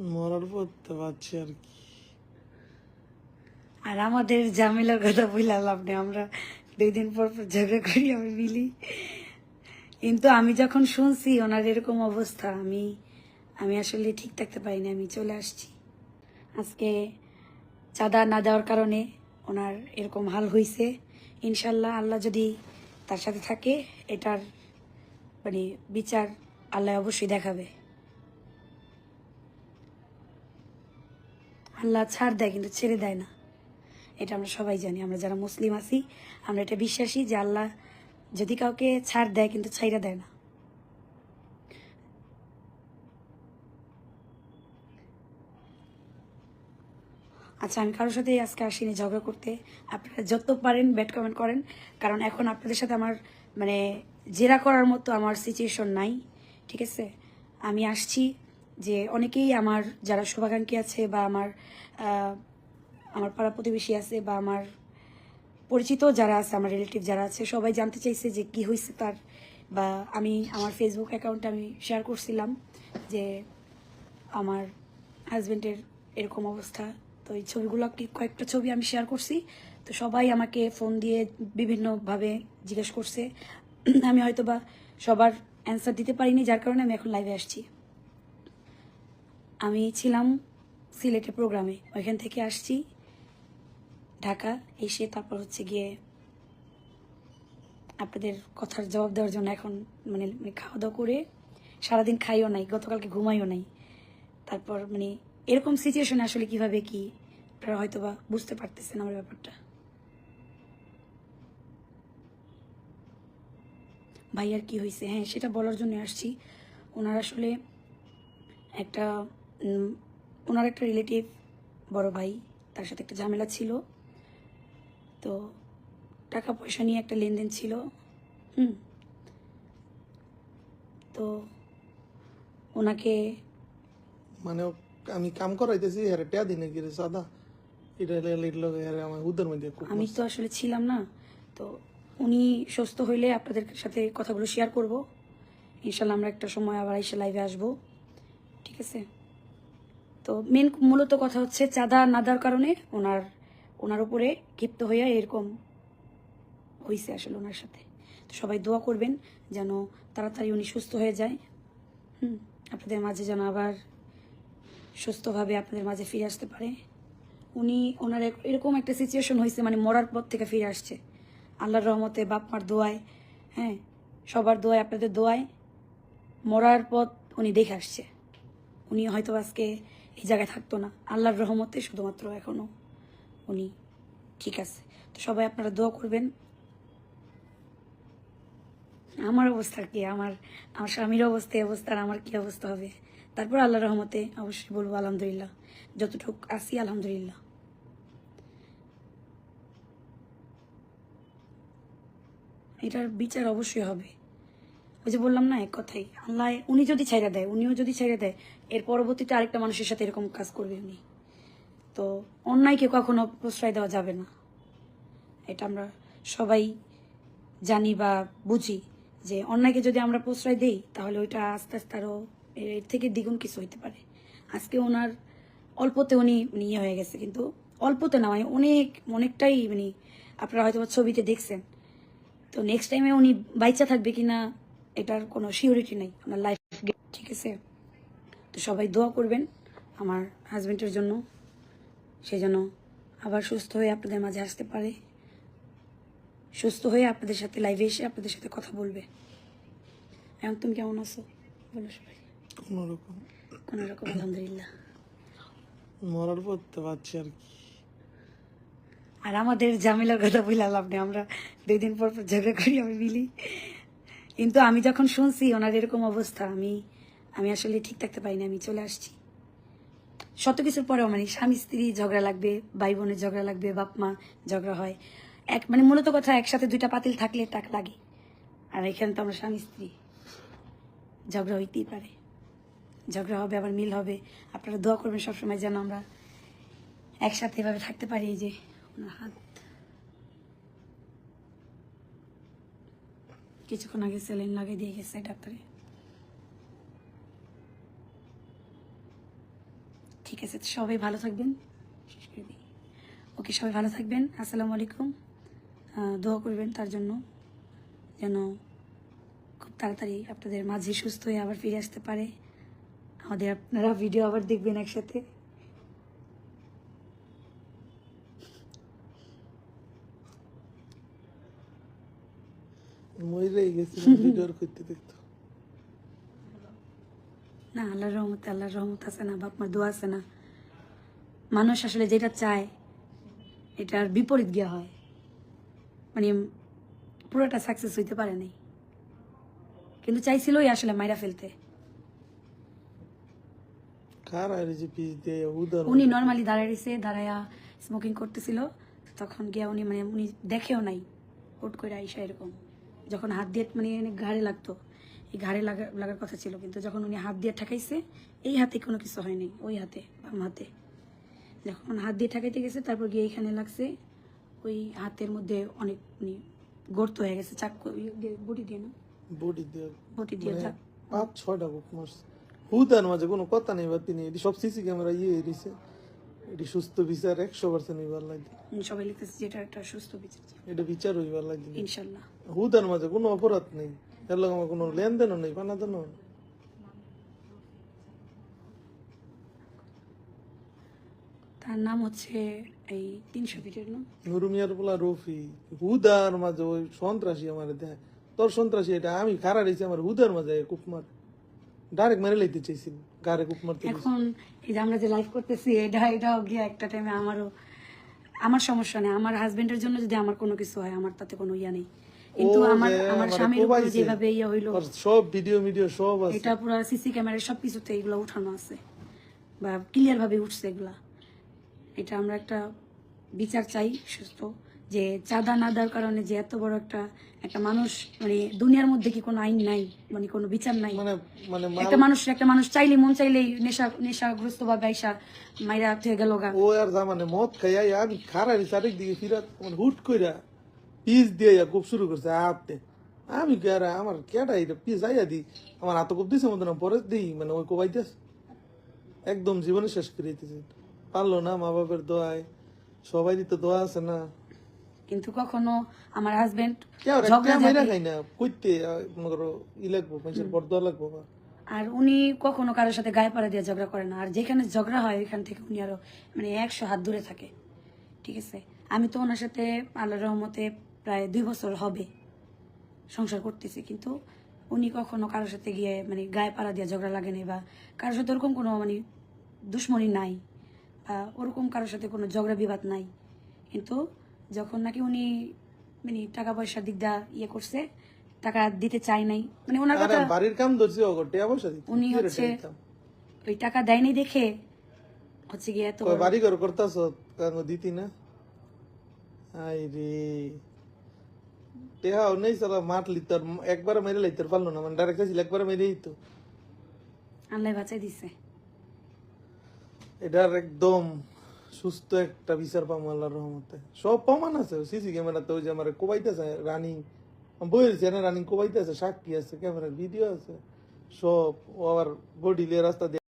মরার পড়তে পারছি আর কি। আর আমাদের ঝামেলার কথা বললাম আপনি আমরা দুই দিন পর পর ঝগড়া করি, আমি মিলি। কিন্তু আমি যখন শুনছি ওনার এরকম অবস্থা, আমি আমি আসলে ঠিক থাকতে পারি পারিনি আমি চলে আসছি। আজকে চাঁদা না দেওয়ার কারণে ওনার এরকম হাল হয়েছে ইনশাল্লাহ আল্লাহ যদি তার সাথে থাকে, এটার মানে বিচার আল্লাহ অবশ্যই দেখাবে। আল্লাহ ছাড় দেয় কিন্তু ছেড়ে দেয় না। এটা আমরা সবাই জানি। আমরা যারা মুসলিম আছি, আমরা এটা বিশ্বাসী যে আল্লাহ যদি কাউকে ছাড় দেয় কিন্তু ছাইরা দেয় না। আচ্ছা আমি কারোর সাথে আজকে আসিনি ঝগড়া করতে। আপনারা যত পারেন ব্যাট কমেন্ট করেন। কারণ এখন আপনাদের সাথে আমার মানে জেরা করার মতো আমার সিচুয়েশন নাই। ঠিক আছে? আমি আসছি। যে অনেকেই আমার যারা শুভাকাঙ্ক্ষী আছে বা আমার আমার পাড়া প্রতিবেশী আছে বা আমার পরিচিত যারা আছে, আমার রিলেটিভ যারা আছে, সবাই জানতে চাইছে যে কি হয়েছে তার বা আমি আমার ফেসবুক অ্যাকাউন্টে আমি শেয়ার করছিলাম যে আমার হাজবেন্ডের এরকম অবস্থা। তো এই ছবিগুলো কয়েকটা ছবি আমি শেয়ার করছি। তো সবাই আমাকে ফোন দিয়ে বিভিন্নভাবে জিজ্ঞেস করছে। আমি হয়তো বা সবার অ্যান্সার দিতে পারিনি, যার কারণে আমি এখন লাইভে আসছি। আমি ছিলাম সিলেটে প্রোগ্রামে। ওইখান থেকে আসছি, ঢাকা এসে তারপর হচ্ছে গিয়ে আপনাদের কথার জবাব দেওয়ার জন্য এখন মানে মানে খাওয়া দাওয়া করে সারাদিন খাইও নাই, গতকালকে ঘুমাইও নাই। তারপর মানে এরকম সিচুয়েশনে আসলে কীভাবে কি? আপনারা হয়তো বা বুঝতে পারতেছেন আমার ব্যাপারটা। ভাইয়ার কি হয়েছে হ্যাঁ সেটা বলার জন্য আসছি। ওনার আসলে একটা ওনার একটা রিলেটিভ বড় ভাই তার সাথে একটা ঝামেলা ছিল। তো টাকা পয়সা নিয়ে একটা লেনদেন ছিল। হুম। তো ওনাকে মানে আমি কাম করাইতেছি হ্যাঁ টেয়া দিনে কি রে সাদা? এটা লিটল হ্যাঁ আমার উদের মধ্যে আমি তো আসলে ছিলাম না। তো উনি সুস্থ হইলে আপনাদের সাথে কথাগুলো শেয়ার করব। ইনশাল্লাহ আমরা একটা সময় আবার এসে লাইভে আসব। ঠিক আছে? তো মেন মূলত কথা হচ্ছে চাঁদা না দেওয়ার কারণে ওনার ওনার উপরে ক্ষিপ্ত হইয়া এরকম হয়েছে আসলে ওনার সাথে। তো সবাই দোয়া করবেন যেন তাড়াতাড়ি উনি সুস্থ হয়ে যায়। হুম, আপনাদের মাঝে যেন আবার সুস্থভাবে আপনাদের মাঝে ফিরে আসতে পারে। উনি, ওনার এরকম একটা সিচুয়েশন হয়েছে মানে মরার পর থেকে ফিরে আসছে। আল্লাহর রহমতে বাপ মার দোয়ায় হ্যাঁ সবার দোয়ায়, আপনাদের দোয়ায় মরার পথ উনি দেখে আসছে। উনি হয়তো আজকে এই জায়গায় থাকতো না। আল্লাহর রহমতে শুধুমাত্র এখনও উনি ঠিক আছে। তো সবাই আপনারা দোয়া করবেন। আমার অবস্থা কি? আমার আমার স্বামীর অবস্থা অবস্থা আমার কি অবস্থা হবে? তারপর আল্লাহ রহমতে অবশ্যই বলব, আলহামদুলিল্লাহ। যতটুকু আসি আলহামদুলিল্লাহ। এটার বিচার অবশ্যই হবে। ওই যে বললাম না, এক কথাই। আল্লাহ উনি যদি ছাইরা দেয়, উনিও যদি ছাইরা দেয়, এর পরবর্তীতে আরেকটা মানুষের সাথে এরকম কাজ করবে উনি। তো অন্যায়কে কখনো প্রশ্রয় দেওয়া যাবে না। এটা আমরা সবাই জানি বা বুঝি যে অন্যায়কে যদি আমরা প্রশ্রয় দেই, তাহলে ওইটা আস্তে আস্তে আরও এর থেকে দ্বিগুণ কিছু হইতে পারে। আজকে ওনার অল্পতে উনি ইয়ে হয়ে গেছে, কিন্তু অল্পতে না মানে অনেক, অনেকটাই মানে আপনারা হয়তো ছবিতে দেখছেন। তো নেক্সট টাইমে উনি বাইচা থাকবে কিনা এটার কোনো সিওরিটি নেই আমার লাইফ ঠিক আছে? তো সবাই দোয়া করবেন আমার হাজবেন্ডের জন্য সে যেন আবার সুস্থ হয়ে আপনাদের মাঝে আসতে পারে সুস্থ হয়ে আপনাদের সাথে লাইভে এসে আপনাদের সাথে কথা বলবে। এখন তুমি কেমন আছো? বলো সবাই। কোনোরকম। কোনো রকম আলহামদুলিল্লাহ। মরার পড়তে পারছি আর কি। আর আমাদের ঝামেলার কথা বললাম আপনি আমরা দুই দিন পর পর ঝগড়া করি আমি মিলি। কিন্তু আমি যখন শুনছি ওনার এরকম অবস্থা, আমি আমি আসলে ঠিক থাকতে পারি না আমি চলে আসছি। শত কিছুর পরেও মানে স্বামী, স্ত্রী ঝগড়া লাগবে ভাই বোনের ঝগড়া লাগবে বাপ মা ঝগড়া হয়। এক মানে মূলত কথা একসাথে দুইটা পাতিল থাকলে টাক লাগে। আর এখানে তো আমরা স্বামী, স্ত্রী, ঝগড়া হইতেই পারে। ঝগড়া হবে, আবার মিল হবে। আপনারা দোয়া করবেন সবসময় যেন আমরা একসাথে এভাবে থাকতে পারি যে ওনার হাত। কিছুক্ষণ আগে স্যালাইন লাগিয়ে দিয়ে গেছে ডাক্তারে। ঠিক আছে, সবাই ভালো থাকবেন। ওকে, সবাই ভালো থাকবেন। আসসালামু আলাইকুম। দোয়া করবেন তার জন্য, যেন খুব তাড়াতাড়ি আপনাদের মাঝে সুস্থ হয়ে আবার ফিরে আসতে পারে। আমাদের আপনারা ভিডিও আবার দেখবেন একসাথে। মরে গেছিলাম ভিডিওর করতে দেখতো। না আল্লাহর রহমতে আল্লাহর রহমত আছে না বাপ মার দোয়া আছে না। মানুষ আসলে যেটা চায় এটার বিপরীত গিয়া হয়। মানে পুরোটা সাকসেস হইতে পারে নাই। কিন্তু চাইছিলই আসলে মাইরা ফেলতে। উনি নর্মালি দাঁড়ায় রয়েছে দাঁড়ায়া স্মোকিং করতেছিল। তখন গিয়া উনি মানে উনি দেখেও নাই হুট করে আইসা এরকম। যখন হাত দিয়ে মানে ঘাড়ে লাগতো এই ঘাড়ে লাগা লাগার কথা ছিল। কিন্তু যখন উনি হাত দিয়ে ঠেকাইছে এই হাতে কোনো কিছু হয়নি ওই হাতে বাম হাতে। যখন হাত দিয়ে ঠেকাইতে গেছে তারপর গিয়ে এইখানে লাগছে ওই হাতের মধ্যে অনেক মানে গর্ত হয়ে গেছে চাকু দিয়ে বটি দিয়ে না? বডি দিয়ে। বটি দিয়ে মানে চাক পাঁচ ছয়টা বুক মারছে। হুদার মাঝে কোনো কথা নেই বা তিনি সব সিসি ক্যামেরা ইয়ে দিছে। এটি সুস্থ বিচার একশো পার্সেন্ট হইবার লাগে উনি সবাই লিখতেছে যেটা একটা সুস্থ বিচার। এটা বিচার হইবার লাগে ইনশাল্লাহ। হুদার মাঝে কোনো অপরাধ নেই। এর লগে আমার কোনো লেনদেনও নেই পানাদানও নেই। তার নাম হচ্ছে এই তিনশো ফিটের নাম। নুরুমিয়ার পোলা রফি। হুদার মাঝে ওই সন্ত্রাসী আমার দেয়। তোর সন্ত্রাসী এটা আমি খারা রয়েছি আমার হুদার মাঝে কুপ মার ডাইরেক্ট মেরে লাইতে চাইছিল। এখন এই যে আমরা যে লাইভ করতেছি এটা এটাও গিয়ে একটা টাইমে আমারও আমার সমস্যা নেই। আমার হাজবেন্ডের জন্য যদি আমার কোনো কিছু হয় আমার তাতে কোনো ইয়া নেই। কিন্তু আমার আমার স্বামীর উপর। যেভাবে ইয়ে হইল সব ভিডিও ভিডিও সব আছে। এটা পুরো সিসি ক্যামেরায় সব কিছুতে এগুলো উঠানো আছে। বা ক্লিয়ার ভাবে উঠছে এগুলা। এটা আমরা একটা বিচার চাই সুস্থ। যে চাঁদা না দেওয়ার কারণে যে এত বড় একটা একটা মানুষ মানে দুনিয়ার মধ্যে কি কোনো আইন নাই? মানে কোনো বিচার নাই? মানে মানে একটা মানুষ একটা মানুষ চাইলে মন চাইলেই নেশা নেশাগ্রস্ত বা আইসা মাইরা থেকে গেল গা। ও আর যা মানে মদ খাইয়া আমি খারাই চারিক দিকে ফিরা মানে হুট কইরা পিস দিয়ে খুব শুরু করছে হাতে আমি আর আমার কেডা এটা পিস আইয়া দি? আমার হাতে খুব দিছে না পরে দিই। মানে ওই কোবাইতেস একদম জীবনে শেষ করে দিতেছে। পারল না মা বাবার দোয়ায়। সবাই দিতে দোয়া আছে না। কিন্তু কখনো আমার হাজবেন্ড আর উনি কখনো কারোর সাথে গায়ে পাড়া দিয়ে ঝগড়া করে না। আর যেখানে ঝগড়া হয় ওইখান থেকে উনি আরও মানে একশো হাত দূরে থাকে। ঠিক আছে? আমি তো ওনার সাথে আল্লাহ রহমতে প্রায় দুই বছর হবে সংসার করতেছি। কিন্তু উনি কখনো কারোর সাথে গিয়ে মানে গায়ে পাড়া দিয়ে ঝগড়া লাগেনি বা কারোর সাথে ওরকম কোনো মানে দুশ্মনী নাই বা ওরকম কারোর সাথে কোনো ঝগড়া বিবাদ নাই। কিন্তু যখন নাকি উনি মানে টাকা পয়সার দিক দা ইয়ে করছে টাকা দিতে চাই নাই। মানে ওনার কথা বাড়ির কাম ধরছি ও পয়সা দিতে। উনি হচ্ছে ওই টাকা দেয়নি দেখে হচ্ছে গিয়ে এত বাড়ি ঘর করতাছ? কাঙ্গ দিতি না? আই রে। টেহা নেই সালা মাঠ লিতার একবার মেরে লাইতে পারল না মানে ডাইরেক্ট ছিল একবার মেরেই তো। আল্লাহ বাঁচাই দিছে। এটার একদম সুস্থ একটা বিচার পাবো আল্লাহর রহমতে। সব প্রমাণ আছে, সিসি ক্যামেরাতে ওই যে আমার কোবাইতেছে, রানিং বইয়েছে না, রানিং কোবাইতেছে, সাক্ষী আছে, ক্যামেরার ভিডিও আছে, সব, ও আবার বডি রাস্তা দিয়ে